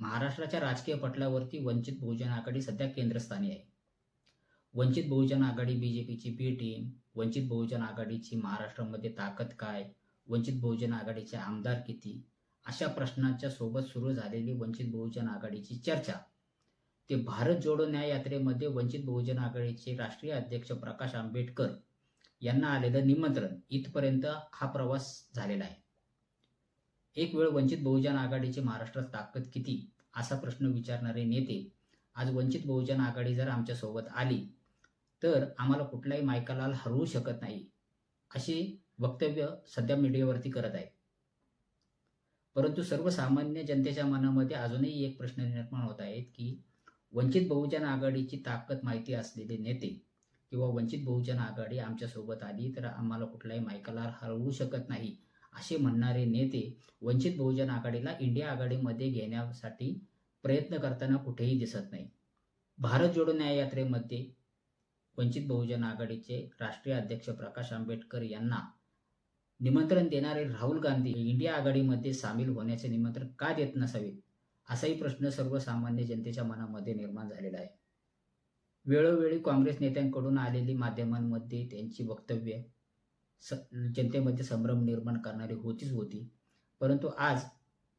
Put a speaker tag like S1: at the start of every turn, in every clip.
S1: महाराष्ट्राच्या राजकीय पटलावरती वंचित बहुजन आघाडी सध्या केंद्रस्थानी आहे. वंचित बहुजन आघाडी बीजेपीची बी टीम वंचित बहुजन आघाडीची महाराष्ट्रामध्ये ताकद काय वंचित बहुजन आघाडीचे आमदार किती अशा प्रश्नांच्या सोबत सुरू झालेली वंचित बहुजन आघाडीची चर्चा. ते भारत जोडो न्याय यात्रेमध्ये वंचित बहुजन आघाडीचे राष्ट्रीय अध्यक्ष प्रकाश आंबेडकर यांना आलेलं निमंत्रण इथपर्यंत हा प्रवास झालेला आहे. एक वेळ वंचित बहुजन आघाडीची महाराष्ट्रात ताकद किती? असा प्रश्न विचारणारे नेते आज वंचित बहुजन आघाडी जर आमच्यासोबत आली तर आम्हाला कुठलाही मायकालाल हरवू शकत नाही असे वक्तव्य सध्या मीडियावरती करत आहेत. परंतु सर्वसामान्य जनतेच्या मनामध्ये अजूनही एक प्रश्न निर्माण होत आहेत की वंचित बहुजन आघाडीची ताकद माहिती असलेले नेते किंवा वंचित बहुजन आघाडी आमच्यासोबत आली तर आम्हाला कुठलाही मायकालाल हरवू शकत नाही असे म्हणणारे नेते वंचित बहुजन आघाडीला इंडिया आघाडीमध्ये घेण्यासाठी प्रयत्न करताना कुठेही दिसत नाही. भारत जोडो न्याय यात्रेमध्ये वंचित बहुजन आघाडीचे राष्ट्रीय अध्यक्ष प्रकाश आंबेडकर यांना निमंत्रण देणारे राहुल गांधी इंडिया आघाडीमध्ये सामील होण्याचे निमंत्रण का देत नसावे असाही प्रश्न सर्वसामान्य जनतेच्या मनामध्ये निर्माण झालेला आहे. वेळोवेळी काँग्रेस नेत्यांकडून आलेली माध्यमांमध्ये त्यांची वक्तव्य स जनतेमध्ये संभ्रम निर्माण करणारी होतीच होती. परंतु आज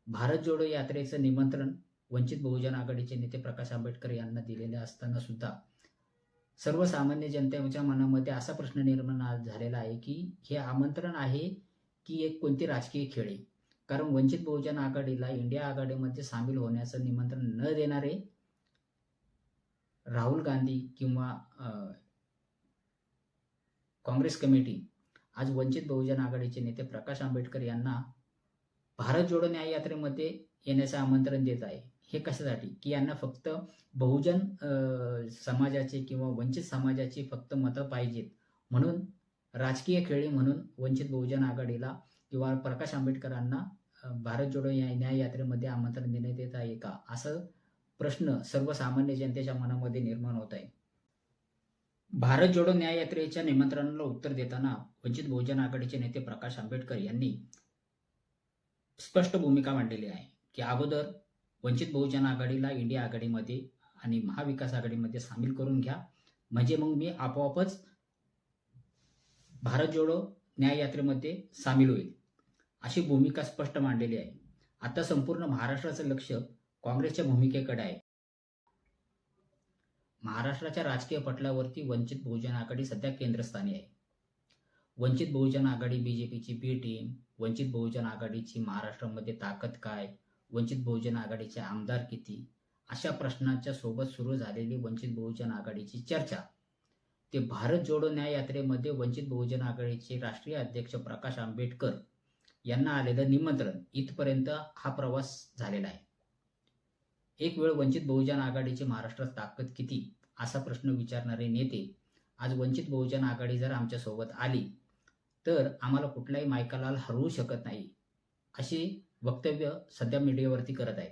S1: भारत जोडो यात्रेचं निमंत्रण वंचित बहुजन आघाडीचे नेते प्रकाश आंबेडकर यांना दिलेले असताना सुद्धा सर्वसामान्य जनतेच्या मनामध्ये असा प्रश्न निर्माण झालेला आहे की हे आमंत्रण आहे की एक कोणती राजकीय खेळ आहे? कारण वंचित बहुजन आघाडीला इंडिया आघाडीमध्ये सामील होण्याचं निमंत्रण न देणारे राहुल गांधी किंवा काँग्रेस कमिटी आज वंचित बहुजन आघाडीचे नेते प्रकाश आंबेडकर यांना भारत जोडो न्याय यात्रेमध्ये येण्याचं आमंत्रण देत आहे. हे कशासाठी? की यांना फक्त बहुजन समाजाचे किंवा वंचित समाजाची फक्त मतं पाहिजेत. म्हणून राजकीय खेळी म्हणून वंचित बहुजन आघाडीला किंवा प्रकाश आंबेडकरांना भारत जोडो या न्याय यात्रेमध्ये आमंत्रण देण्यात येत आहे का? असं प्रश्न सर्वसामान्य जनतेच्या मनामध्ये निर्माण होत आहे. भारत जोडो न्याय यात्रेच्या निमंत्रणाला उत्तर देताना वंचित बहुजन आघाडीचे नेते प्रकाश आंबेडकर यांनी स्पष्ट भूमिका मांडलेली आहे की अगोदर वंचित बहुजन आघाडीला इंडिया आघाडीमध्ये आणि महाविकास आघाडीमध्ये सामील करून घ्या. म्हणजे मग मी आपोआपच भारत जोडो न्याय यात्रेमध्ये सामील होईल अशी भूमिका स्पष्ट मांडलेली आहे. आता संपूर्ण महाराष्ट्राचं लक्ष काँग्रेसच्या भूमिकेकडे आहे. महाराष्ट्राच्या राजकीय पटलावरती वंचित बहुजन आघाडी सध्या केंद्रस्थानी आहे. वंचित बहुजन आघाडी बीजेपीची बी टीम वंचित बहुजन आघाडीची महाराष्ट्रामध्ये ताकद काय वंचित बहुजन आघाडीचे आमदार किती? अशा प्रश्नांच्या सोबत सुरू झालेली वंचित बहुजन आघाडीची चर्चा. ते भारत जोडो न्याय यात्रेमध्ये वंचित बहुजन आघाडीचे राष्ट्रीय अध्यक्ष प्रकाश आंबेडकर यांना आलेलं निमंत्रण इथपर्यंत हा प्रवास झालेला आहे. एक वेळ वंचित बहुजन आघाडीची महाराष्ट्रात ताकद किती? असा प्रश्न विचारणारे नेते आज वंचित बहुजन आघाडी जर आमच्यासोबत आली तर आम्हाला कुठलाही मायकालाल हरवू शकत नाही अशी वक्तव्य सध्या मीडियावरती करत आहेत.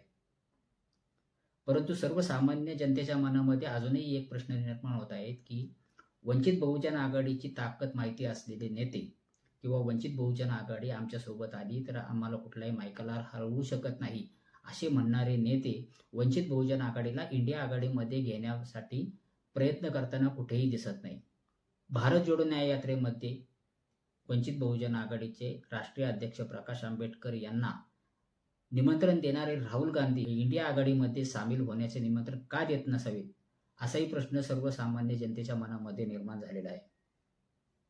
S1: परंतु सर्वसामान्य जनतेच्या मनामध्ये अजूनही एक प्रश्न निर्माण होत आहेत की वंचित बहुजन आघाडीची ताकद माहिती असलेले नेते किंवा वंचित बहुजन आघाडी आमच्यासोबत आली तर आम्हाला कुठलाही मायकालाल हरवू शकत नाही असे म्हणणारे नेते वंचित बहुजन आघाडीला इंडिया आघाडीमध्ये घेण्यासाठी प्रयत्न करताना कुठेही दिसत नाही. भारत जोडो न्याय यात्रेमध्ये वंचित बहुजन आघाडीचे राष्ट्रीय अध्यक्ष प्रकाश आंबेडकर यांना निमंत्रण देणारे राहुल गांधी इंडिया आघाडीमध्ये सामील होण्याचे निमंत्रण का देत नसावे असाही प्रश्न सर्वसामान्य जनतेच्या मनामध्ये निर्माण झालेला आहे.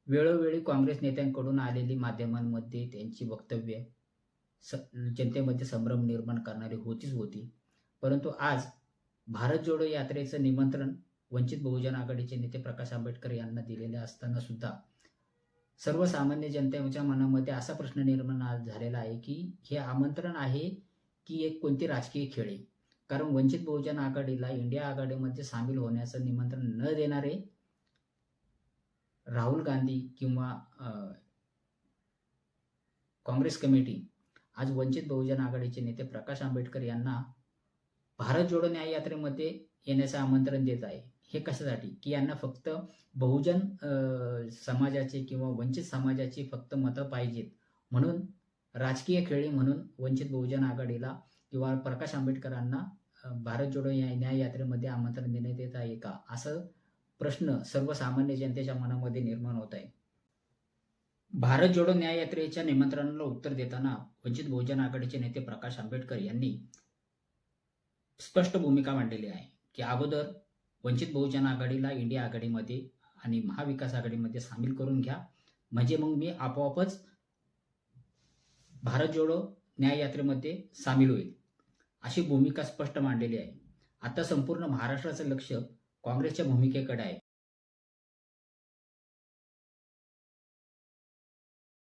S1: वेळोवेळी काँग्रेस नेत्यांकडून आलेली माध्यमांमध्ये त्यांची वक्तव्य स जनतेमध्ये संभ्रम निर्माण करणारी होतीच होती. परंतु आज भारत जोडो यात्रेचं निमंत्रण वंचित बहुजन आघाडीचे नेते प्रकाश आंबेडकर यांना दिलेले असताना सुद्धा सर्वसामान्य जनतेच्या मनामध्ये असा प्रश्न निर्माण झालेला आहे की हे आमंत्रण आहे की एक कोणती राजकीय खेळ आहे? कारण वंचित बहुजन आघाडीला इंडिया आघाडीमध्ये सामील होण्याचं निमंत्रण न देणारे राहुल गांधी किंवा काँग्रेस कमिटी आज वंचित बहुजन आघाडीचे नेते प्रकाश आंबेडकर यांना भारत जोडो न्याय यात्रेमध्ये येण्याचं आमंत्रण देत आहे. हे कशासाठी? की यांना फक्त बहुजन समाजाचे किंवा वंचित समाजाची फक्त मतं पाहिजेत. म्हणून राजकीय खेळी म्हणून वंचित बहुजन आघाडीला किंवा प्रकाश आंबेडकरांना भारत जोडो या न्याय यात्रेमध्ये आमंत्रण देण्यात येत आहे का? असं प्रश्न सर्वसामान्य जनतेच्या मनामध्ये निर्माण होत आहे. भारत जोडो न्याय यात्रेच्या निमंत्रणाला उत्तर देताना वंचित बहुजन आघाडीचे नेते प्रकाश आंबेडकर यांनी स्पष्ट भूमिका मांडलेली आहे. की अगोदर वंचित बहुजन आघाडीला इंडिया आघाडीमध्ये आणि महाविकास आघाडीमध्ये सामील करून घ्या. म्हणजे मग मी आपोआपच भारत जोडो न्याय यात्रेमध्ये सामील होईल अशी भूमिका स्पष्ट मांडलेली आहे. आता संपूर्ण महाराष्ट्राचं लक्ष काँग्रेसच्या भूमिकेकडे आहे.